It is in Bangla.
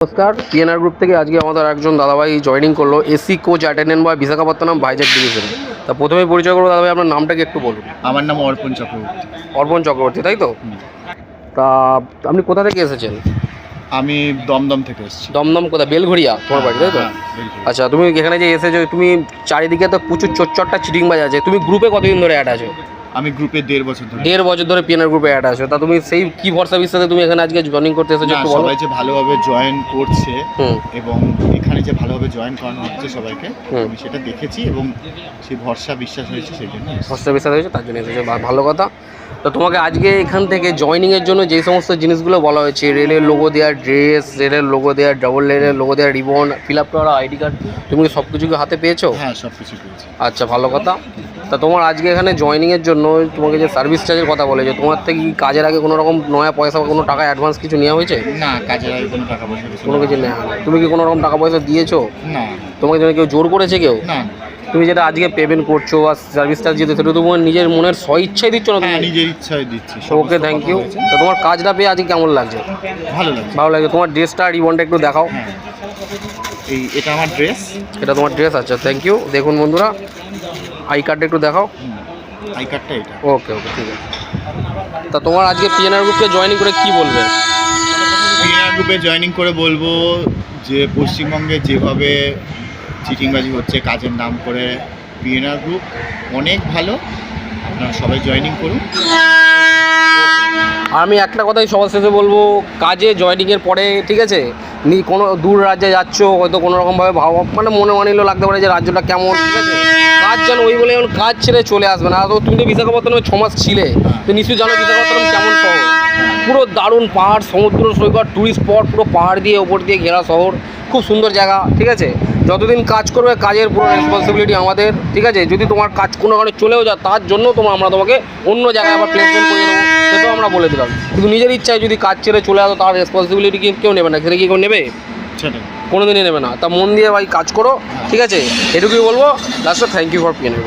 নমস্কার পিএনআর গ্রুপ থেকে আজকে আমাদের একজন দাদাভাই জয়েনিং করল AC coach attendant boy Visakhapatnam Vizag division তা প্রথমে পরিচয় করব দাদাভাই আপনার নামটাকে একটু বলুন। আমার নাম অর্পণ চক্রবর্তী। অর্পণ চক্রবর্তী তাই তো? তা আপনি কোথা থেকে এসেছেন? আমি দমদম থেকে এসেছি। দমদম কোথা বেলঘড়িয়া তোমার বাড়ি তাই তো? হ্যাঁ, আচ্ছা তুমি এখানে যে এসেছ তুমি চারিদিকে তো প্রচুর চোরচটটা চিটিংবাজ আছে তুমি গ্রুপে কতদিন ধরে অ্যাড আছো? আমি গ্রুপে দেড় বছর ধরে। দেড় বছর ধরে পিএনআর গ্রুপে অ্যাড আছো। তা তুমি সেই কি ভরসা বিশ্বাসে তুমি এখানে আজকে জয়েনিং করতে এসেছ? একটু বলো। সবাই যে ভালোভাবে জয়েন করছে এবং এখানে যে ভালোভাবে জয়েন করানো হচ্ছে সবাইকে। আমি সেটা দেখেছি এবং সেই ভরসা বিশ্বাস হয়েছে সেই জন্য। হস্তে বিশ্বাস হয়েছে তার জন্য এসেছে। ভালো কথা। তো তোমাকে আজকে এখান থেকে জয়নিংয়ের জন্য যে সমস্ত জিনিসগুলো বলা হয়েছে রেলের লোগো দেওয়ার ড্রেস রেলের লোগো দেওয়ার ডবল রেলের লোগো দেওয়ার রিবন ফিল আপ করা আইডি কার্ড তুমি কি সব কিছু হাতে পেয়েছ? হ্যাঁ সব কিছু পেয়েছি। আচ্ছা ভালো কথা। তা তোমার আজকে এখানে জয়নিংয়ের জন্য তোমাকে যে সার্ভিস চার্জের কথা বলেছে তোমার থেকে কি কাজের আগে কোনো রকম নয়া পয়সা বা কোনো টাকা অ্যাডভান্স কিছু নেওয়া হয়েছে? না কাজের আগে কোনো টাকা পয়সা কিছু কোনো কিছু নেওয়া। তুমি কি কোনো রকম টাকা পয়সা দিয়েছ? না। তোমাকে যেন কেউ জোর করেছে কেউ? না। তুমি যেটা আজকে পেমেন্ট করছ বা সার্ভিস চার্জ দিতে সেটা তোমার নিজের মনের স্ব ইচ্ছাই দিচ্ছ না হ্যাঁ তুমি নিজের ইচ্ছায় দিচ্ছি ওকে থ্যাংক ইউ। তো তোমার কাজটা পেয়ে আজকে কেমন লাগছে? ভালো লাগছে। ভালো লাগছে। তোমার ড্রেসটা রিবনটা একটু দেখাও। হ্যাঁ। এই এটা আমার ড্রেস এটা তোমার ড্রেস আচ্ছা থ্যাংক ইউ দেখুন বন্ধুরা আই কার্ডটা একটু দেখাও। আই কার্ডটা এটা। ওকে ওকে ঠিক আছে। তা তোমার আজকে পিএনআর গ্রুপকে জয়েনিং করে কি বলবে? পিএনআর গ্রুপে জয়েনিং করে বলব যে পশ্চিমবঙ্গে যেভাবে চিটিংবাজি হচ্ছে কাজের নাম করে পিএনআর গ্রুপ অনেক ভালো। আপনারা সবাই জয়েনিং করুন। আমি একটা কথাই সবার শেষে বলব কাজে জয়েনিংয়ের পরে ঠিক আছে? নি কোনো দূর রাজ্যে যাচ্ছ হয়তো কোনো রকমভাবে ভাব মানে মনে মানিলেও লাগতে পারে যে রাজ্যটা কেমন ঠিক আছে? কাজ যেন ওই বলে কাজ ছেড়ে চলে আসবে না। তো তুমি তো বিশাখাপত্তনমে ছ মাস ছিলে তো নিশ্চয়ই জানো বিশাখাপত্তনম কেমন শহর। পুরো দারুণ পাহাড় সমুদ্র সৈকত টুরিস্ট স্পট পুরো পাহাড় দিয়ে ওপর দিয়ে ঘেরা শহর। খুব সুন্দর জায়গা ঠিক আছে? যতদিন কাজ করবে কাজের পুরো রেসপন্সিবিলিটি আমাদের ঠিক আছে? যদি তোমার কাজ কোনো কারণে চলেও যায় তার জন্য তোমার আমরা তোমাকে অন্য জায়গায় আবার প্লেসমেন্ট করে দেবো সেটাও আমরা বলে দিলাম। কিন্তু নিজের ইচ্ছায় যদি কাজ ছেড়ে চলে আসো তার রেসপন্সিবিলিটি কি কেউ নেবে না? সেটা কি কেউ নেবে? কোনো দিনই নেবে না। তা মন দিয়ে ভাই কাজ করো ঠিক আছে? এটুকুই বলব। লাস্টে থ্যাংক ইউ ফর পিএনএর